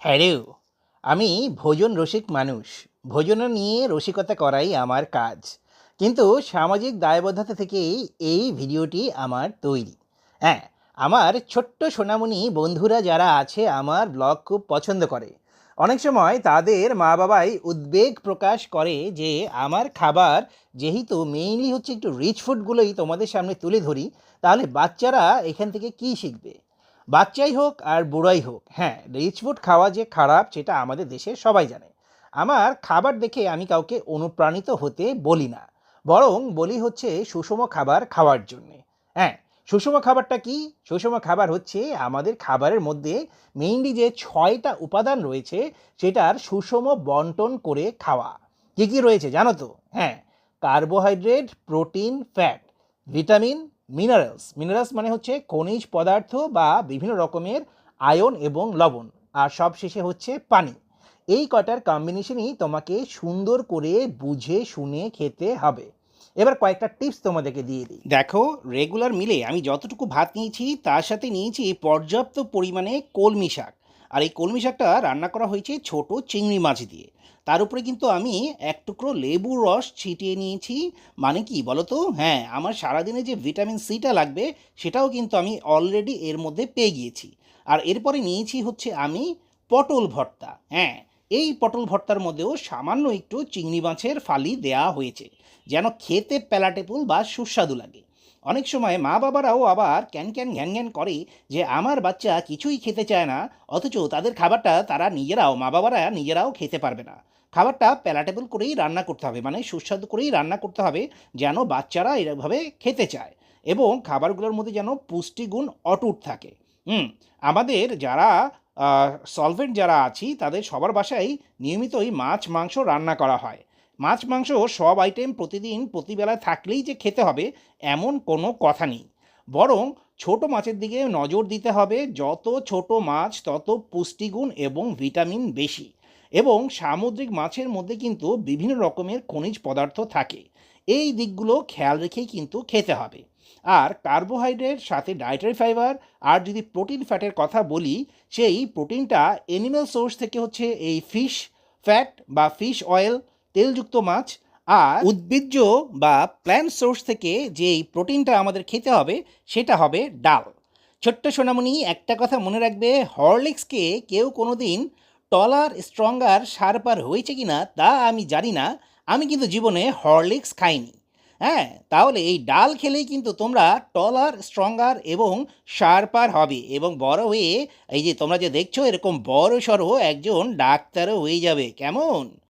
Hello আমি ভোজন রসিক মানুষ। ভোজন নিয়ে রসিকতা করাই আমার কাজ। কিন্তু সামাজিক দায়বদ্ধতা থেকেই এই ভিডিওটি আমার তৈরি। হ্যাঁ আমার ছোট্ট সোনামণি বন্ধুরা যারা আছে, আমার ব্লগ খুব পছন্দ করে। অনেক সময় তাদের মা বাবাই উদ্বেগ প্রকাশ করে যে, আমার খাবার যেহেতু মেইনলি হচ্ছে একটু রিচ ফুডগুলোই তোমাদের সামনে তুলে ধরি, তাহলে বাচ্চারা এখান থেকে কী শিখবে? বাচ্চাই হোক আর বুড়াই হোক হ্যাঁ রিচ ফুড খাওয়া যে খারাপ সেটা আমাদের দেশে সবাই জানে। আমার খাবার দেখে আমি কাউকে অনুপ্রাণিত হতে বলি না, বরং বলি হচ্ছে সুষম খাবার খাওয়ার জন্যে। হ্যাঁ সুষম খাবারটা কি? সুষম খাবার হচ্ছে আমাদের খাবারের মধ্যে মেইনলি যে ছয়টা উপাদান রয়েছে সেটার সুষম বন্টন করে খাওয়া। কী কী রয়েছে জানো তো? হ্যাঁ carbohydrate protein fat vitamin minerals. Minerals মানে হচ্ছে খনিজ পদার্থ বা বিভিন্ন রকমের আয়ন এবং লবণ, আর সব শেষে হচ্ছে পানি। এই কটার কম্বিনেশনই তোমাকে সুন্দর করে বুঝে, শুনে, খেতে হবে। এবার কয়েকটা টিপস তোমাদেরকে দিয়ে দিই। দেখো রেগুলার মিলে আমি যতটুকু ভাত নিয়েছি, তার সাথে নিয়েছি পর্যাপ্ত পরিমাণে কলমি শাক। আর এই কলমি শাকটা রান্না করা হয়েছে ছোট চিংড়ি মাছ দিয়ে। তার উপরে কিন্তু আমি এক টুকরো লেবুর রস ছিটিয়ে নিয়েছি। মানে কি বলো তো হ্যাঁ আমার সারাদিনে যে ভিটামিন সিটা লাগবে, সেটাও কিন্তু আমি অলরেডি এর মধ্যে পেয়ে গিয়েছি। আর এরপরে নিয়েছি হচ্ছে আমি পটল ভর্তা। হ্যাঁ এই পটল ভর্তার মধ্যেও সামান্য একটু চিংড়ি মাছের ফালি দেয়া হয়েছে। যেন খেতে প্যালাটেবল বা সুস্বাদু লাগে। অনেক সময় মা বাবারাও আবার ক্যান ক্যান ঘ্যান ঘ্যান করে যে আমার বাচ্চা কিছুই খেতে চায় না, অথচ তাদের খাবারটা তারা নিজেরাও, মা বাবারা নিজেরাও খেতে পারবে না। খাবারটা প্যালাটেবল করেই রান্না করতে হবে মানে সুস্বাদু করেই রান্না করতে হবে যেন বাচ্চারা এরকমভাবে খেতে চায় এবং খাবারগুলোর মধ্যে যেন পুষ্টিগুণ অটুট থাকে। হুম, আমাদের যারা সলভেন্ট যারা আছি, তাদের সবার বাসায় নিয়মিতই মাছ, মাংস রান্না করা হয়। মাছ, মাংস সব আইটেম প্রতিদিন প্রতিবেলায় থাকলেই যে খেতে হবে, এমন কোনো কথা নেই। বরং ছোট মাছের দিকে নজর দিতে হবে, যত ছোট মাছ তত পুষ্টিগুণ এবং ভিটামিন বেশি। এবং সামুদ্রিক মাছের মধ্যে কিন্তু বিভিন্ন রকমের খনিজ পদার্থ থাকে। এই দিকগুলো খেয়াল রেখেই কিন্তু খেতে হবে। আর কার্বোহাইড্রেট সাথে ডায়েটারি ফাইবার আর যদি প্রোটিন ফ্যাটের কথা বলি, সেই প্রোটিনটা অ্যানিম্যাল সোর্স থেকে হচ্ছে এই ফিশ ফ্যাট বা ফিশ অয়েল তেলযুক্ত মাছ আর উদ্ভিজ্জ বা প্ল্যান্ট সোর্স থেকে যেই প্রোটিনটা আমাদের খেতে হবে, সেটা হবে ডাল। ছোট্ট সোনামণি, একটা কথা মনে রাখবে, হরলিক্সকে কেউ কোনো দিন টলার স্ট্রঙ্গার সারপার হয়েছে কি না তা আমি জানি না। আমি কিন্তু জীবনে হরলিক্স খাইনি। হ্যাঁ তাহলে এই ডাল খেলেই কিন্তু তোমরা টলার স্ট্রঙ্গার এবং শার্পার হবে এবং বড় হয়ে, এই যে তোমরা যে দেখছ এরকম বড় সড়ো একজন ডাক্তারও হয়ে যাবে। কেমন?